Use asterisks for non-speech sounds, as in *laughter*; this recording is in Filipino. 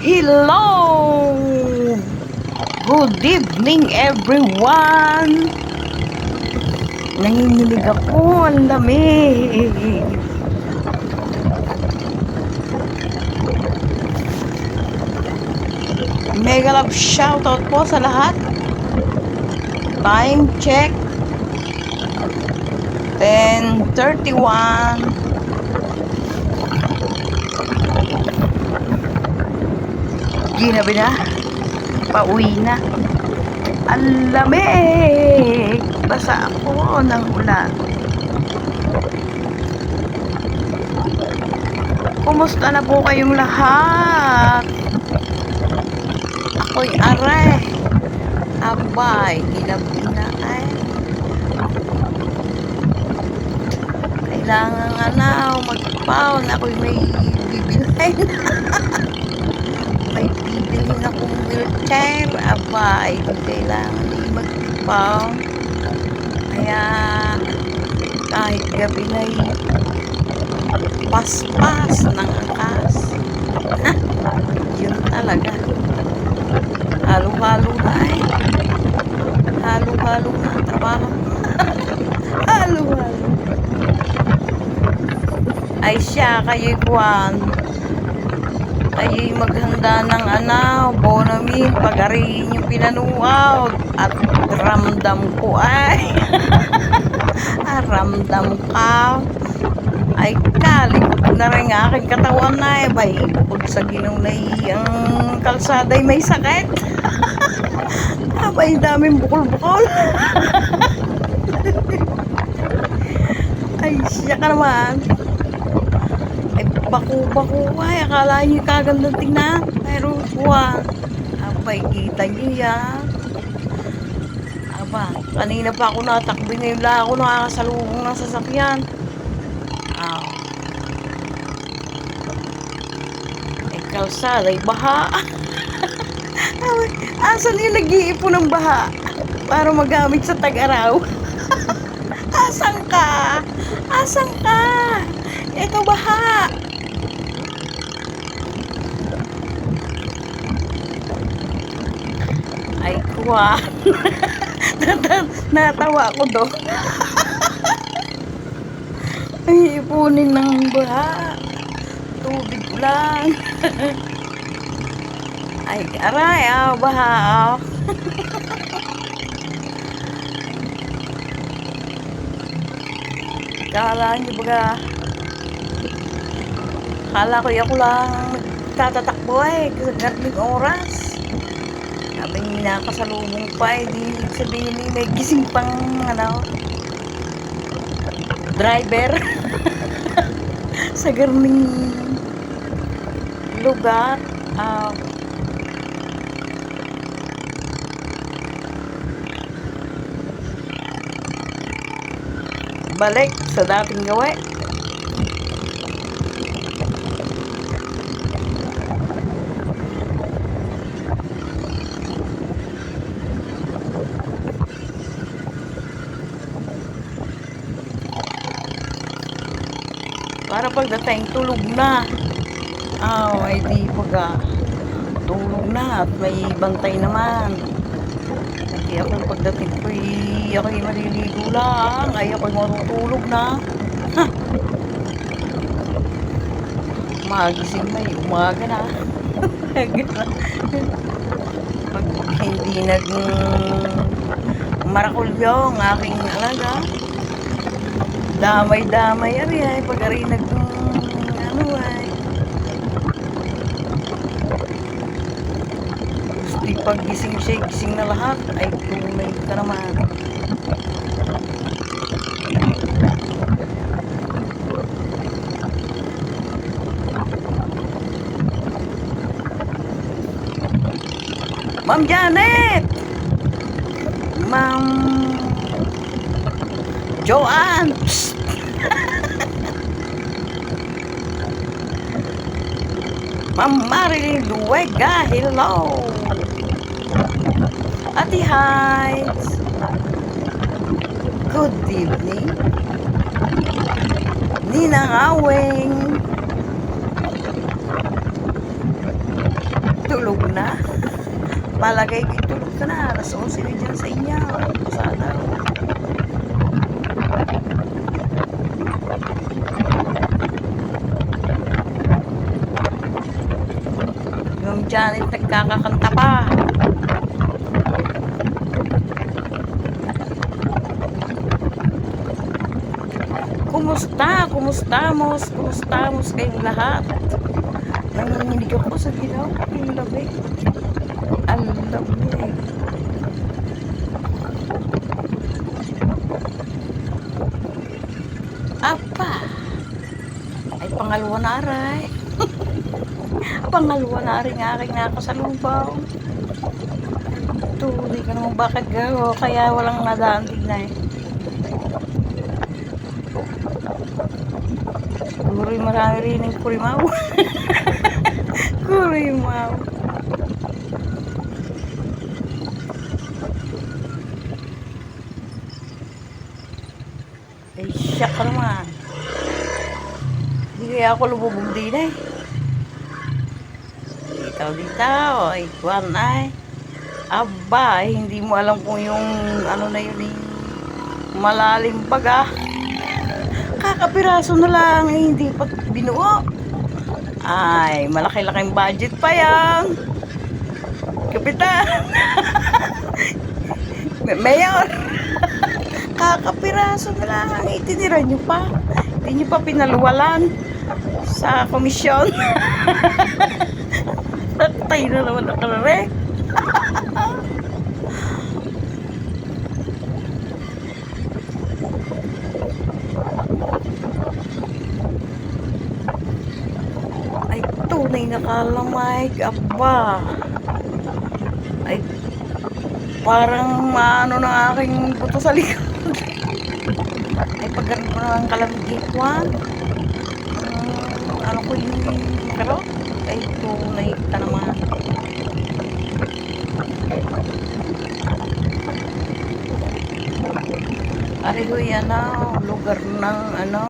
Hello! Good evening everyone! Nanginginig ako, ang lamig. Mega love shoutout po sa lahat. Time check. 10.31 Ginabi na. Pauwi na. Ang lamig! Basa ako ng ulan. Kumusta na po kayong lahat? Ako'y are. Abay, ginabi na ay. Kailangan nga na magpaon. Ako'y may *laughs* bibilhin. may bibilhin akong wheelchair. Abay, kailangan ay magpaon. Kaya kahit gabi na paspas ng angkas. Yun talaga. Halo-halo na eh. Halo-halo na trabaho. *laughs* Halo-halo. Ay siya, kayo'y kuwan. Kayo'y maghanda ng ano, bonamin, pag-arihin yung pinanuaw. At ramdam ko ay. *laughs* ah, ramdam ka. Ay, kalikot na rin aking katawan na eh. Bay, bukod sa ginunay ang kalsaday may sakit. *laughs* Abay, daming bukol-bukol. *laughs* Ay, siya ka naman. Baku-baku ay. Akala niyo kagandang tingnan. Pero, kuha. Abay, kita niyo yan. Aba, kanina pa ako natakbi. Ngayon lang ako nakakasalubong ng sasakyan. Ah. Eh, kalsada, ay baha. *laughs* Asan yung nag-iipon ng baha? Para magamit sa tag-araw. *laughs* Asan ka? Asan ka? Ito baha. Ay, kuha. *laughs* Natawa ako doon. *laughs* Ay, ipunin ng baha. Tubig lang. *laughs* Ay, aray, ah, baha. ah. Kala niyo baga, kala ko ako lang tatatakbo eh, kasi oras. Sabi niya nakasalubong pa eh, di sabihin ni may gising pang, ano, driver *laughs* sa garling lugar. Ah, balik sa dating gawa. Para pagdating tulog na. Ah, oh, ay di pag tulog na at may bantay naman. Hindi ako pagdating ko eh, ako'y maliligo lang. Ay ako'y marutulog na. Ha! Magising na eh, umaga na. *laughs* Pag hindi nag marakulyo ang aking alaga, damay-damay ari ay pag ari nag ano ay Gusti pag gising siya, gising na lahat, ay tunay ka naman. Ma'am Janet! Ma'am Joanne! Psst! Ma'am Marilyn Luwega, hello! Ate Heights! Good evening! Ninang Aweng! palagay ko tulog ka na. Alas 11 na dyan sa inyo. Sana. Yung Janet nagkakakanta pa. Kumusta? Kumusta, mos? Kumusta, mos kayong lahat? Nanginginig ako sa ginaw. Ang lamig. Ang lamig. Apa? Ay, pangalawa na aray. Pangalawa na aray nga aking nakasalubong. Tuloy ka naman bakit gago, kaya walang nadaan tignan eh. Kuroy marami rin ng kurimaw. *laughs* kurimaw. Ay, siya ka naman. Hindi kaya ako lumubog din eh. Ditaw, ditaw. Ay, kwan ay. Aba, ay, hindi mo alam kung yung ano na yun eh. Malalim baga. Kakapiraso na lang, eh, hindi pa binuo. Ay, malaki-laking budget pa yan. Kapitan. *laughs* May- Mayor. *laughs* Kakapiraso na lang. Itinira nyo pa. Hindi nyo pa pinaluwalan sa komisyon. *laughs* Tatay na naman ang karare. Ay, tunay na kalamay. Aba. Ay, parang maano ng aking buto sa likod. Ay, pagkaroon ko ng kalamigit one. ano ko yung pero ay tunay ka naman. Ari ko yan na lugar ng ano